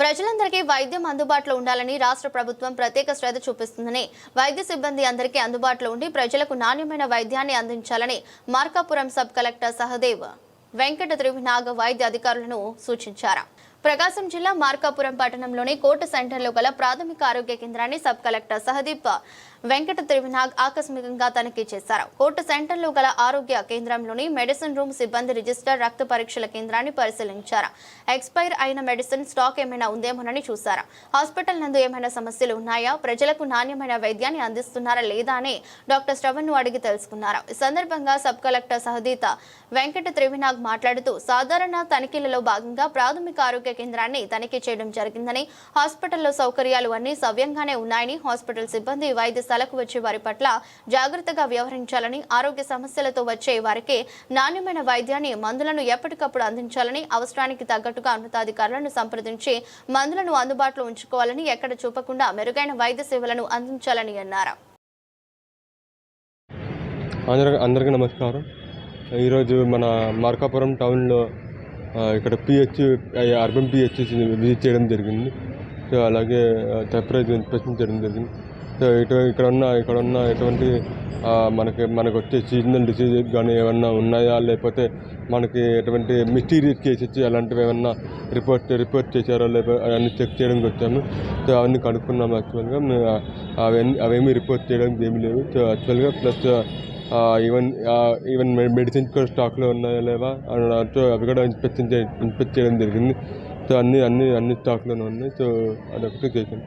ప్రజలందరికీ వైద్యం అందుబాటులో ఉండాలని రాష్ట్ర ప్రభుత్వం ప్రత్యేక శ్రద్ధ చూపిస్తుందని వైద్య సిబ్బంది అందరికీ అందుబాటులో ఉండి ప్రజలకు నాణ్యమైన వైద్యాన్ని అందించాలని మార్కాపురం సబ్ కలెక్టర్ సహదేవ్ వెంకట త్రివినాగ వైద్య అధికారులను సూచించారు. ప్రకాశం జిల్లా మార్కాపురం పట్టణంలోని కోర్టు సెంటర్లో గల ప్రాథమిక ఆరోగ్య కేంద్రాన్ని సబ్ కలెక్టర్ సహదీప్ వెంకట త్రివినాగ్ ఆకస్మికంగా తనిఖీ చేశారు. కోర్టు సెంటర్లో గల ఆరోగ్య కేంద్రంలోని మెడిసిన్ రూమ్ సిబ్బంది రిజిస్టర్ రక్త పరీక్షల కేంద్రాన్ని పరిశీలించారు. ఎక్స్పైర్ అయిన మెడిసిన్ స్టాక్ ఏమైనా ఉందేమోనని చూశారు. హాస్పిటల్ నందు ఏమైనా సమస్యలు ఉన్నాయా? ప్రజలకు నాణ్యమైన వైద్యాన్ని అందిస్తున్నారా లేదా అని డాక్టర్ శ్రవణ్ను అడిగి తెలుసుకున్నారు. ఈ సందర్భంగా సబ్ కలెక్టర్ సహదీత వెంకట త్రివినాగ్ మాట్లాడుతూ సాధారణ తనిఖీలలో భాగంగా ప్రాథమిక ఆరోగ్య కేంద్రాన్ని తనిఖీ చేయడం జరిగిందని హాస్పిటల్లో సౌకర్యాలు అన్ని సవ్యంగానే ఉన్నాయని హాస్పిటల్ సిబ్బంది వైద్య తలకు వచ్చే వారి పట్ల జాగ్రత్తగా వ్యవహరించాలని ఆరోగ్య సమస్యలతో వచ్చే వారికి నాణ్యమైన వైద్యాన్ని మందులను ఎప్పటికప్పుడు అందించాలని అవసరానికి తగ్గట్టుగా ఉన్నతాధికారులను సంప్రదించి మందులను అందుబాటులో ఉంచుకోవాలని ఎక్కడ చూపకుండా మెరుగైన వైద్య సేవలను అందించాలని అన్నారు. అందరికీ నమస్కారం. ఈరోజు మన మార్కాపురం టౌన్లో ఇక్కడ పిహెచ్ అర్బన్ పిహెచ్ విజిట్ చేయడం జరిగింది. సో అలాగే టెంపరేచర్ ప్రశ్నించడం జరిగింది. ఇటు ఇక్కడ ఉన్న ఇక్కడ ఉన్న ఎటువంటి మనకి మనకు వచ్చే సీజనల్ డిసీజ్ కానీ ఏమన్నా ఉన్నాయా? లేకపోతే మనకి ఎటువంటి మిస్టీరియస్ కేసెస్ అలాంటివి ఏమన్నా రిపోర్ట్ రిపోర్ట్ చేశారో? లేకపోతే అవన్నీ చెక్ చేయడానికి వచ్చాము. సో అవన్నీ కనుక్కున్నాం యాక్చువల్గా. అవన్నీ అవేమీ రిపోర్ట్ చేయడానికి ఏమీ లేవు. సో యాక్చువల్గా ప్లస్ ఈవెన్ ఈవెన్ మెడిసిన్స్ కూడా స్టాక్లో ఉన్నాయా లేవా? సో అవి కూడా ఇన్స్పెక్షన్ చే ఇన్స్పెక్ట్ చేయడం జరిగింది. సో అన్ని అన్ని అన్ని స్టాక్లోనే ఉన్నాయి. సో అదొకటి చేశాను.